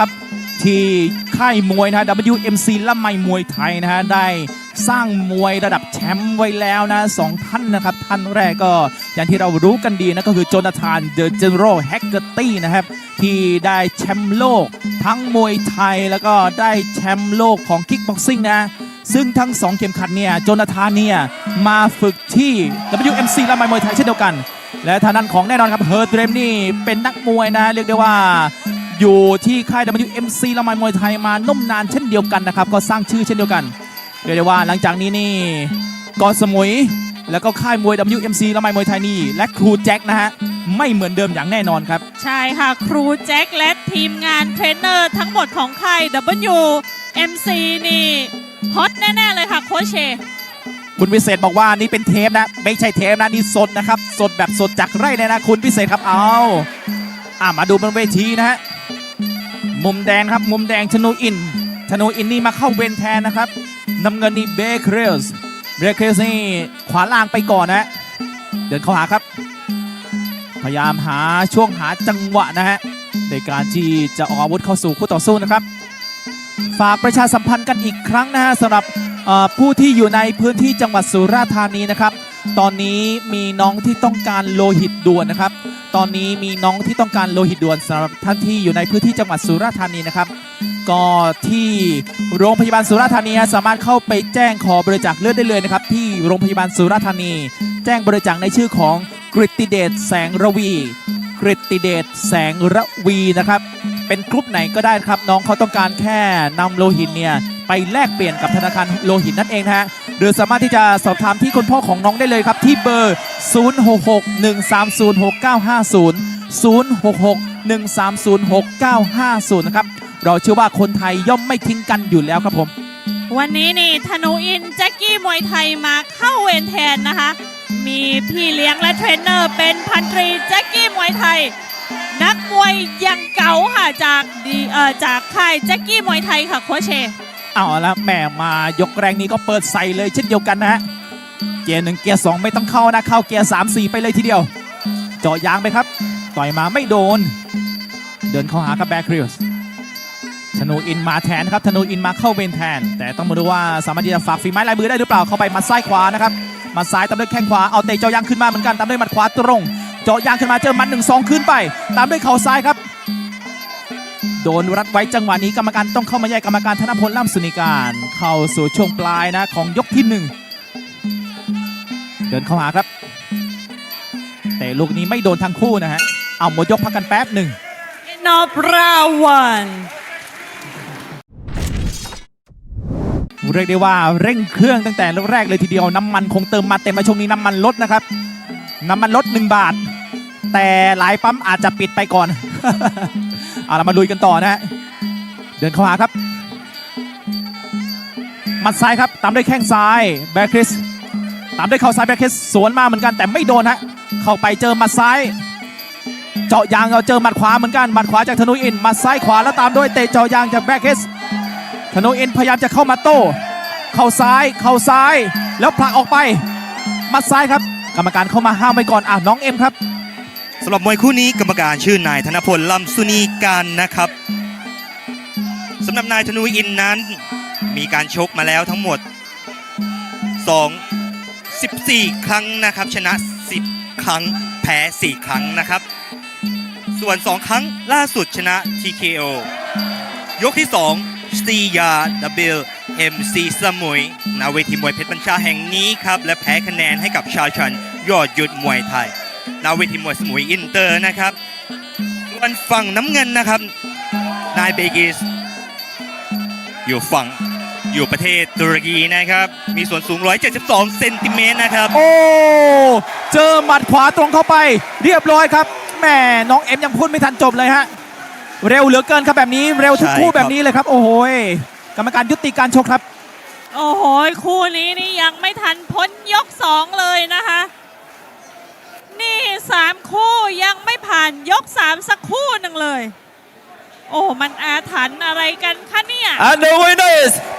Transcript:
ครับที่ค่ายมวยนะฮะ WMC ละไมมวยไทยนะฮะ ได้สร้างมวยระดับแชมป์ไว้แล้วนะสองท่านนะครับ ท่านแรกก็อย่างที่เรารู้กันดีนะก็คือโจนาธานเดอะเจนอเรลแฮกเกอร์ตี้นะครับ ที่ได้แชมป์โลก ทั้งมวยไทยแล้วก็ได้แชมป์โลกของคิกบ็อกซิ่งนะซึ่งทั้งสองเข็มขัดเนี่ยโจนาธานเนี่ย มาฝึกที่ WMC ละไมมวยไทยเช่นเดียวกัน และทางด้านของแน่นอนครับเฮิร์ตเรมนี่เป็นนักมวยนะ เรียกได้ว่า อยู่ที่ค่าย WMC ละไมมวยไทยมานุ่มนานเช่นเดียวกันนะครับ ก็สร้างชื่อเช่นเดียวกันเรียกได้ว่าหลังจากนี้นี่เกอสมุย แล้วก็ค่ายมวย WMC ละไมมวยไทยนี่และครูแจ็คนะฮะไม่เหมือนเดิมอย่างแน่นอนครับ ใช่ค่ะ ครูแจ็คและทีมงานเทรนเนอร์ทั้งหมดของค่าย WMC นี่ฮอตแน่ๆเลยค่ะโคชเชคุณพิเศษบอกว่านี่เป็นเทปนะ ไม่ใช่เทปนะนี่สดนะครับ สดแบบสดจากไร่เลยนะคุณพิเศษครับเอาอ่ามาดูบนเวทีนะฮะ มุมแดงครับ มุมแดงชนูอินชนูอินนี่มาเข้าเวนแทนนะครับน้ำเงินนี่เบคเรลส์เบคเรลส์นี่ขวาล่างไปก่อนนะเดินเข้าหาครับ พยายามหาช่วงหาจังหวะนะฮะในการที่จะออกอาวุธเข้าสู่คู่ต่อสู้นะครับ ฝากประชาสัมพันธ์กันอีกครั้งนะฮะสำหรับผู้ที่อยู่ในพื้นที่จังหวัดสุราษฎร์ธานีนะครับ ตอนนี้มีน้องที่ต้องการโลหิตด่วนนะครับ ตอนนี้มีน้องที่ต้องการโลหิตด่วนสำหรับท่านที่อยู่ในพื้นที่จังหวัดสุราษฎร์ธานีนะครับ ก็ที่โรงพยาบาลสุราษฎร์ธานีสามารถเข้าไปแจ้งขอบริจาคเลือดได้เลยนะครับ ที่โรงพยาบาลสุราษฎร์ธานี แจ้งบริจาคในชื่อของกริติเดชแสงระวีกริติเดชแสงระวีนะครับ เป็นกรุ๊ปไหนก็ได้ครับ น้องเขาต้องการแค่นำโลหิตเนี่ย ไปแลกเปลี่ยนกับธนาคารโลหิตนั่นเองนะฮะหรือสามารถที่จะสอบถามที่คุณพ่อของน้องได้เลยครับ ที่เบอร์ 0661306950 0661306950 นะครับ เราเชื่อว่าคนไทยย่อมไม่ทิ้งกันอยู่แล้วครับผม วันนี้นี่ธนูอินแจ็คกี้มวยไทยมาเข้าเวรแทนนะคะ มีพี่เลี้ยงและเทรนเนอร์เป็นพันตรีแจ็คกี้มวยไทย นักมวยยังเก่าค่ะจากดีเอ่อจากค่ายแจ็คกี้มวยไทยค่ะโคชเช เอาละแม่มายกแรงนี้ก็เปิดใส่เลยเช่นเดียวกันนะฮะเกียร์หนึ่งเกียร์สองไม่ต้องเข้านะเข้าเกียร์สามสี่ไปเลยทีเดียว เจาะยางไปครับ ต่อยมาไม่โดน เดินเข้าหากับแบคริลส์ธนูอินมาแทนครับธนูอินมาเข้าเวนแทน แต่ต้องมาดูว่าสามารถที่จะฝากฝีไม้ลายมือได้หรือเปล่าเข้าไปมัดซ้ายขวานะครับมัดซ้ายตามด้วยแข้งขวาเอาเตะเจาะยางขึ้นมาเหมือนกันตามด้วยหมัดขวาตรง เจาะยางขึ้นมาเจอมัดหนึ่งสองขึ้นไป ตามด้วยเข่าซ้ายครับ โดนรัดไว้จังหวะนี้กรรมการต้องเข้ามาแยกกรรมการธนพลล่ำสุนิการ เข้าสู่ช่วงปลายนะของยกที่หนึ่งเดินเข้าหาครับแต่ลูกนี้ไม่โดนทั้งคู่นะฮะเอาหมดยกพักกันแป๊บหนึ่งนอบราวันเรียกได้ว่าเร่งเครื่องตั้งแต่แรกเลยทีเดียวน้ำมันคงเติมมาเต็มมาช่วงนี้น้ำมันลดนะครับ น้ำมันลด 1 บาท แต่หลายปั๊มอาจจะปิดไปก่อน เอาเรามาลุยกันต่อนะฮะเดินเข้าหาครับมัดซ้ายครับตามด้วยแข้งซ้ายแบคคริสตามด้วยเข่าซ้ายแบคคริสสวนมาเหมือนกันแต่ไม่โดนฮะเข้าไปเจอมัดซ้าย เจาะยางเราเจอหมัดขวาเหมือนกันหมัดขวาจากธนูอินมัดซ้ายขวาแล้วตามด้วยเตะเจาะยางจากแบคคริสธนูอินพยายามจะเข้ามาโต้เข่าซ้ายเข่าซ้าย แล้วผลักออกไปมัดซ้ายครับ กรรมการเข้ามาห้ามไว้ก่อนอะน้องเอ็มครับ สำหรับมวยคู่นี้กรรมการชื่อนายธนพลลำสุนีการนะครับสำหรับนายธนูอินนั้น มีการชกมาแล้วทั้งหมด 2 14 ครั้งนะครับ ชนะ 10 ครั้งแพ้ 4 ครั้งนะครับ ส่วน 2 ครั้งล่าสุดชนะ TKO ยกที่2ซียาดับเบิลเอ็มซีสมุยณเวทีมวยเพชรบัญชาแห่งนี้ครับ และแพ้คะแนนให้กับชาชันยอดยุดมวยไทย ณเวทีมวยสมุยอินเตอร์นะครับส่วนฝั่งน้ำเงินนะครับ นายเบกิส อยู่ฝั่งอยู่ประเทศตุรกีนะครับ มีส่วนสูง 172 เซนติเมตรนะครับ โอ้ เจอหมัดขวาตรงเข้าไป เรียบร้อยครับแหม่น้องเอ็มยังพูดไม่ทันจบเลยฮะ เร็วเหลือเกินครับแบบนี้ เร็วทุกใช่คู่ครับแบบนี้เลยครับ โอ้โหยกรรมการยุติการชกครับ โอ้โหคู่นี้นี่ยังไม่ทันพ้นยกสองเลยนะคะ นี่สามคู่ยังไม่ผ่านยกสามสักคู่หนึ่งเลย โอ้ มันอาถรรพ์อะไรกันคะเนี่ย And the winner is